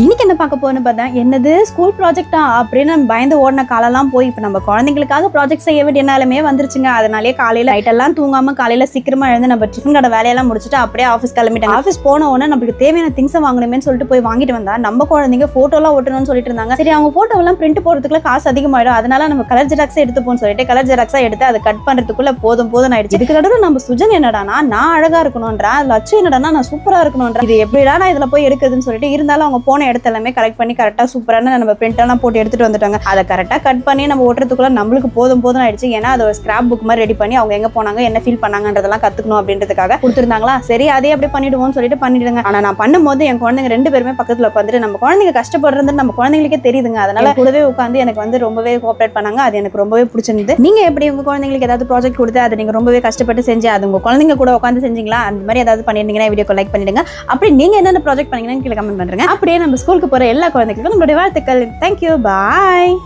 இன்னைக்கு என்ன பார்க்க போகணும்னு பார்த்தா என்னது ஸ்கூல் ப்ராஜெக்டா அப்படின்னு நம்ம பயந்து ஓடின காலெல்லாம் போய் இப்போ நம்ம குழந்தைங்களுக்காக ப்ராஜெக்ட் செய்ய வேண்டிய வந்துருச்சுங்க. அதனாலே காலையில நைட்டெல்லாம் தூங்காம காலையில சீக்கிரமா எழுந்து நம்ம டிஃபன் கடை வேலையெல்லாம் முடிச்சுட்டு அப்படியே ஆஃபீஸ் கிளம்பிட்டேன். ஆஃபீஸ் போன உடனே நம்மளுக்கு தேவையான திங்ஸை வாங்கணுமேனு சொல்லிட்டு போய் வாங்கிட்டு வந்தா நம்ம குழந்தைங்க போட்டோலாம் ஒட்டணும்னு சொல்லிட்டு இருந்தாங்க. சரி அவங்க போட்டோ பிரிண்ட் போறதுக்குள்ள காசு அதிகமாயிடும். அதனால நம்ம கலர் ஜெராக்ஸே எடுத்துப்போம்னு சொல்லிட்டு கலர் ஜெராக்ஸா எடுத்து அதை கட் பண்றதுக்குள்ள போதும் போதும் ஆயிடுச்சு. இதுக்கு நடுவில் நம்ம சுஜன் என்னடானா நான் அழகா இருக்கணும்ன்றா லட்சம் என்னடானா நான் சூப்பரா இருக்கணும்ன்றா இது எப்படிடா நான் இதுல போய் எடுக்குதுன்னு சொல்லிட்டு இருந்தாலும் அவங்க போன இடத்த எல்லாமே கரெக்ட் பண்ணி கரெக்டா சூப்பரான நம்ம பிரிண்ட் எல்லாம் போட்டு எடுத்துட்டு வந்துட்டாங்க. அதை கரெக்டா கட் பண்ணி நம்ம ஓட்டுறதுக்குள்ள நம்மளுக்கு போதும் போதும் ஆயிடுச்சு. ஏன்னா அது ஒரு ஸ்கிராப் புக் மாதிரி ரெடி பண்ணி அவங்க எங்க போனாங்க என்ன ஃபீல் பண்ணாங்கன்றதெல்லாம் கத்துக்கணும் அப்படின்றதுக்காக கொடுத்துருந்தாங்களா? சரி அதே அப்படி பண்ணிடுவோம்னு சொல்லிட்டு பண்ணிடுங்க. ஆனா நான் பண்ணும்போது என் குழந்தைங்க ரெண்டு பேருமே பக்கத்துல உட்காந்துட்டு நம்ம குழந்தைங்க கஷ்டப்படுறது நம்ம குழந்தைங்களுக்கே தெரியுதுங்க. அதனால கூடவே உட்காந்து எனக்கு வந்து ரொம்பவே கோஆப்ரேட் பண்ணாங்க. அது எனக்கு ரொம்பவே பிடிச்சிருந்தது. நீங்க எப்படி உங்க குழந்தைங்களுக்கு ஏதாவது ப்ராஜெக்ட் கொடுத்து அதை நீங்க ரொம்பவே கஷ்டப்பட்டு செஞ்சு அது உங்க குழந்தைங்க கூட உட்காந்து செஞ்சீங்களா? அந்த மாதிரி ஏதாவது பண்ணிருந்தீங்கன்னா வீடியோக்கு லைக் பண்ணிடுங்க. அப்படி நீங்க என்னென்ன ப்ராஜெக்ட் பண்ணீங்கன்னு கீழே கமெண்ட் பண்ணுங்க. அப்படியே நம்ம ஸ்கூலுக்கு போற எல்லா குழந்தைகளுக்கும் நம்மளுடைய வாழ்த்துக்கள். Thank you bye